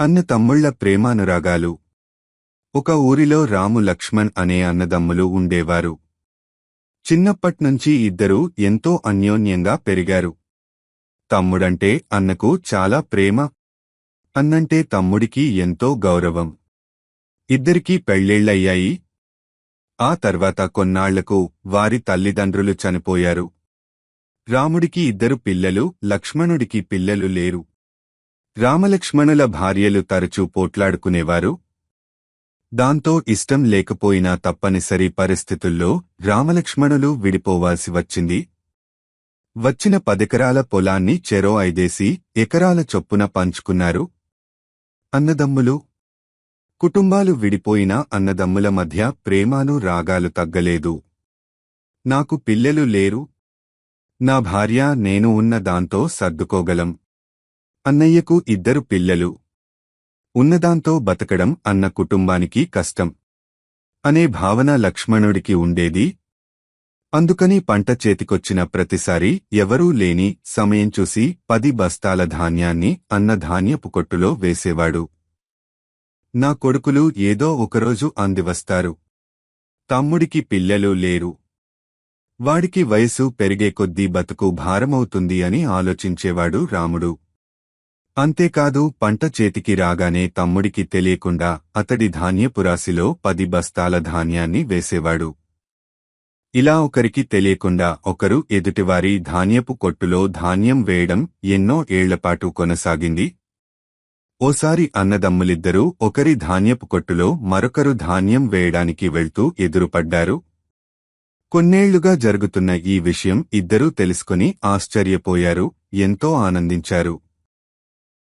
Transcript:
అన్న తమ్ముళ్ళ ప్రేమానురాగాలు. ఒక ఊరిలో రాము లక్ష్మణ్ అనే అన్నదమ్ములు ఉండేవారు. చిన్నప్పట్నుంచి ఇద్దరూ ఎంతో అన్యోన్యంగా పెరిగారు. తమ్ముడంటే అన్నకు చాలా ప్రేమ. అన్నంటే తమ్ముడికి ఎంతో గౌరవం. ఇద్దరికీ పెళ్ళిళ్ళయ్యాయి. ఆ తర్వాత కొన్నాళ్ళకు వారి తల్లిదండ్రులు చనిపోయారు. రాముడికి ఇద్దరు పిల్లలు లక్ష్మణుడికి పిల్లలు లేరు. రామలక్ష్మణుల భార్యలు తరచూ పోట్లాడుకునేవారు. దాంతో ఇష్టం లేకపోయినా తప్పనిసరి పరిస్థితుల్లో రామలక్ష్మణులు విడిపోవాల్సి వచ్చింది. వచ్చిన పదెకరాల పొలాన్ని చెరో ఐదేసి ఎకరాల చొప్పున పంచుకున్నారు. అన్నదమ్ములు. కుటుంబాలు విడిపోయినా అన్నదమ్ముల మధ్య ప్రేమాను రాగాలు తగ్గలేదు. నాకు పిల్లలు లేరు. నా భార్య నేను ఉన్న దాంతో సర్దుకోగలం. అన్నయ్యకు ఇద్దరు పిల్లలు. ఉన్నదాంతో బతకడం అన్న కుటుంబానికి కష్టం. అనే భావన లక్ష్మణుడికి ఉండేది. అందుకని పంట చేతికొచ్చిన ప్రతిసారి ఎవరూ లేని సమయం చూసి పది బస్తాల ధాన్యాన్ని అన్న ధాన్యపు కొట్టులో వేసేవాడు. నా కొడుకులు ఏదో ఒకరోజు అందివస్తారు. తమ్ముడికి పిల్లలు లేరు. వాడికి వయసు పెరిగే కొద్దీ బతుకు భారమవుతుంది అని ఆలోచించేవాడు రాముడు. అంతేకాదు పంట చేతికి రాగానే తమ్ముడికి తెలియకుండా అతడి ధాన్యపురాశిలో పది బస్తాల ధాన్యాన్ని వేసేవాడు. ఇలా ఒకరికి తెలియకుండా ఒకరు ఎదుటివారి ధాన్యపు కొట్టులో ధాన్యం వేయడం ఎన్నో ఏళ్ళపాటు కొనసాగింది. ఓసారి అన్నదమ్ములిద్దరూ ఒకరి ధాన్యపు కొట్టులో మరొకరు ధాన్యం వేయడానికి వెళ్తూ ఎదురుపడ్డారు. కొన్నేళ్ళుగా జరుగుతున్న ఈ విషయం ఇద్దరూ తెలుసుకుని ఆశ్చర్యపోయారు ఎంతో ఆనందించారు.